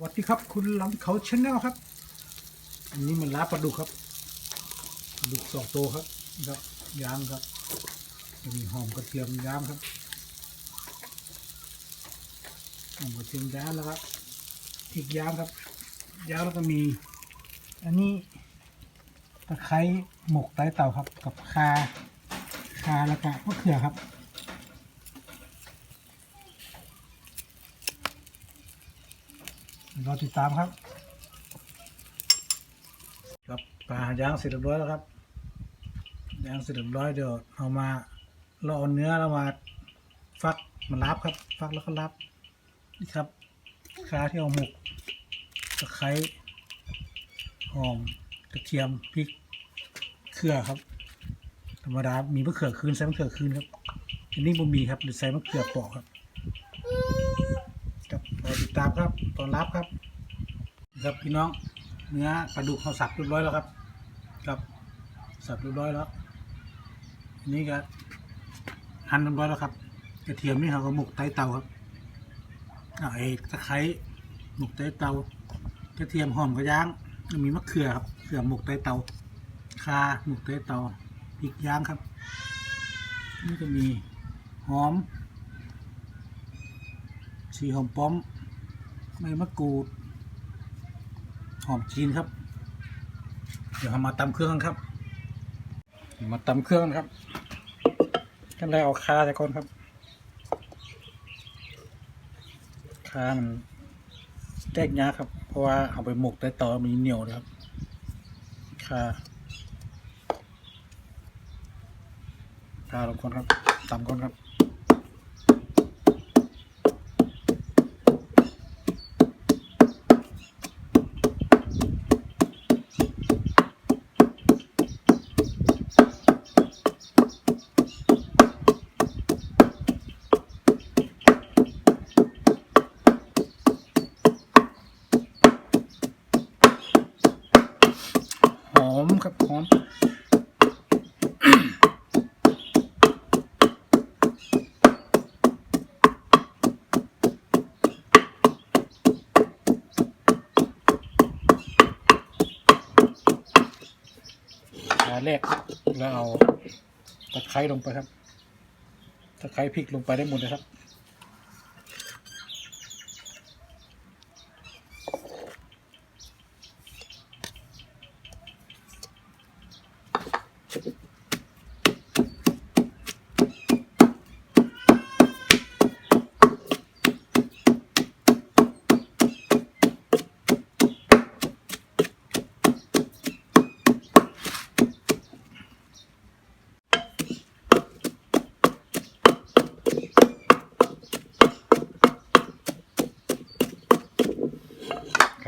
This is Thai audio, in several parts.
สวัสดีครับคุณหลังเขาชแนลครับ อันนี้มันลาบปลาดุกครับปลาดุกสองตัวครับครับย่างครับจะมีหอมกระเทียมย่างครับหอมกระเทียมย่างแล้วครับอีกย่างครับย่างแล้วก็มี อันนี้ตะไคร้หมกใต้เตาครับ กับคาคาแล้วก็มะเขือครับ รอติดตามครับ ครับปลาย่างเสร็จเรียบร้อยแล้วครับย่างเสร็จเรียบร้อยเดี๋ยวเอามาเราเอาเนื้อเรามาฟักมาลับครับ ฟักแล้วก็ลับนี่ครับคาที่เอาหมกตะไคร้หอมกระเทียมพริกเขือครับ ธรรมดา มีมะเขือคืนใส่มะเขือคืนครับอันนี้บ่มีครับหรือใส่มะเขือเปอกครับครับรอติดตามครับ ตอนรับครับครับพี่น้องเนื้อปลาดุกเขาสับเรียบร้อยแล้วครับครับสับเรียบร้อยแล้วอันนี้ก็หั่นเรียบร้อยแล้วครับกระเทียมนี่เขาก็หมกใต้เตาครับเอาไอ้ตะไคร้หมกใต้เตากระเทียมหอมกระย่างมีมะเขือครับเขือหมกใต้เตาคาหมกใต้เตาพริกย่างครับ นี่ก็มีหอมชีหอมป้อม ใบมะกรูด หอมจีนครับ เดี๋ยวเรามาตำเครื่องครับ มาตำเครื่องครับกันแรกเอาคาแต่ก่อนครับคามันแตกยากครับ เพราะว่าเอาไปหมกได้ต่อมันเหนียวนะครับคาคาลงก่อนครับตำก่อนครับ แรก แล้วเอาตะไคร้ลงไปครับตะไคร้พริกลงไปได้หมดเลยครับ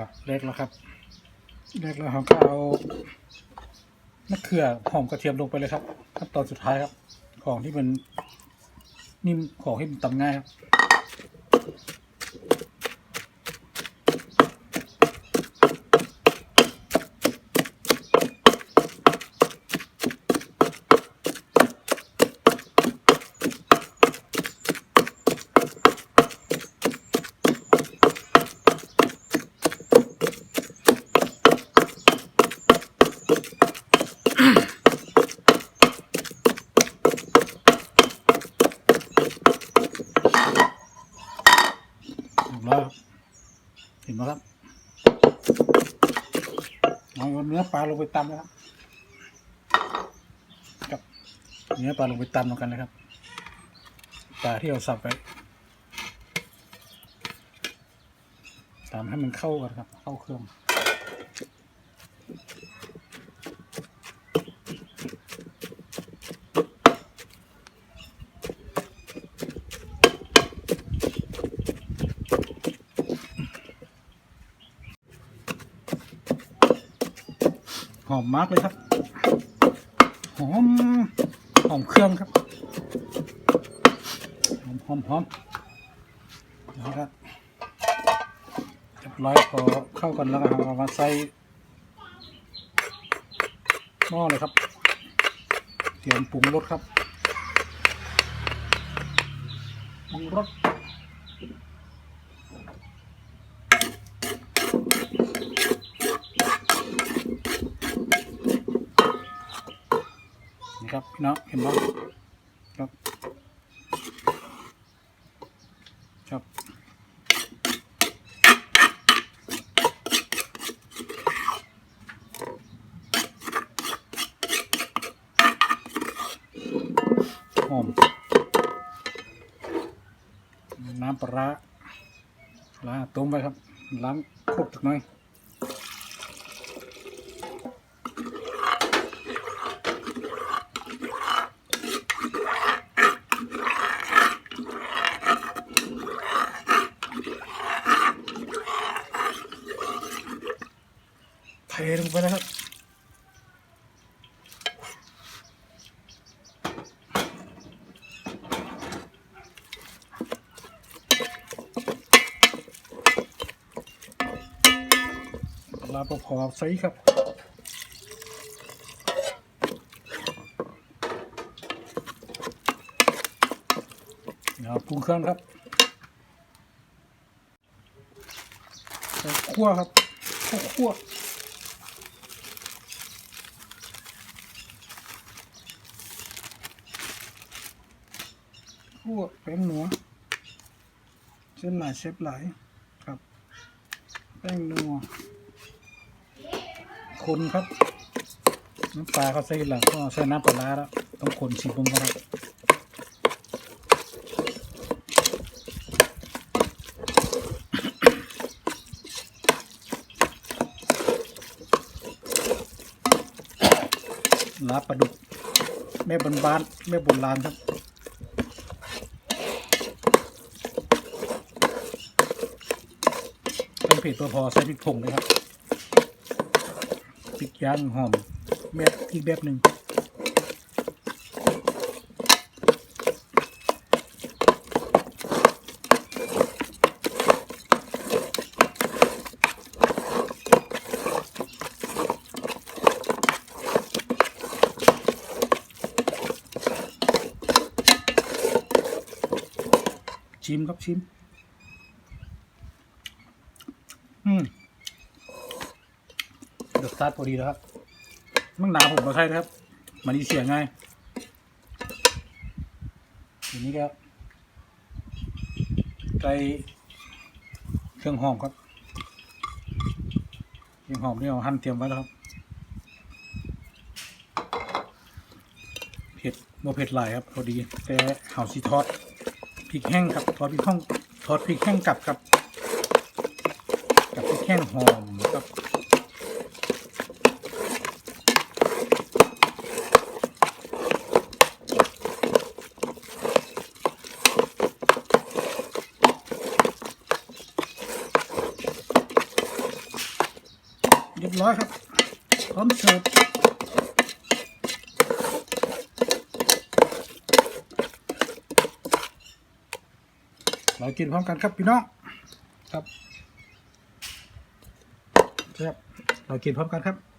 ครับแรกแล้วครับแรกแล้วเราก็เอามะเขือหอมกระเทียมลงไปเลยครับขั้นตอนสุดท้ายครับ ของที่มันนิ่มของที่มันตำง่ายครับ เรียบร้อยครับเห็นไหมครับ เอาเนื้อปลาลงไปตำนะครับกับเนื้อปลาลงไปตำลงกันนะครับปลาที่เราสับไปตำให้มันเข้ากันครับ เข้าเครื่อง หอมมากเลยครับ หอม หอมเครื่องครับ หอมหอมหอมนะครับเรียบร้อยพอเข้ากันแล้วก็เอามาใส่หม้อเลยครับ เตรียมปรุงรสครับปรุงรส พี่น้องเห็นบ่ครับครับหอมน้ำปลาร้าปลาร้าต้มไว้ครับล้างครกสักหน่อย ลงไปนะครับลาปภใส่ครับเดี๋ยวปรุงเครื่องครับใส่คั่วครับคั่ว คั่วแป้งหนัวเส้นหลายเชฟหลายครับ แป้งนัวคนครับ น้ำปลาเขาใส่หลังก็ใส่น้ำปลาแล้ว ต้องคนชิมผมครับลาปลาดุก แม่บนบ้านแม่บนลานครับ เผ็ดตัวพอใส่พริกผงเลยครับพริกย่างหอมแบบอีกแบบหนึ่งชิมครับชิม อืมเดือดซาดพอดีแล้วครับมั่งหนาผมมาใช่นะครับ มันดีเสียงง่ายทีนี้ก็ใส่เครื่องหอมครับเครื่องหอมที่เราหั่นเตรียมไว้แล้วครับเผ็ดโมเผ็ดหลายครับพอดี แต่เห่าสีทอดพริกแห้งครับทอดพริกแห้งทอดพริกแห้งกับครับกับพริกแห้งหอมครับเรียบร้อยครับ พร้อมเสิร์ฟเรากินพร้อมกันครับพี่น้องครับ ครับ เรากินพร้อมกันครับ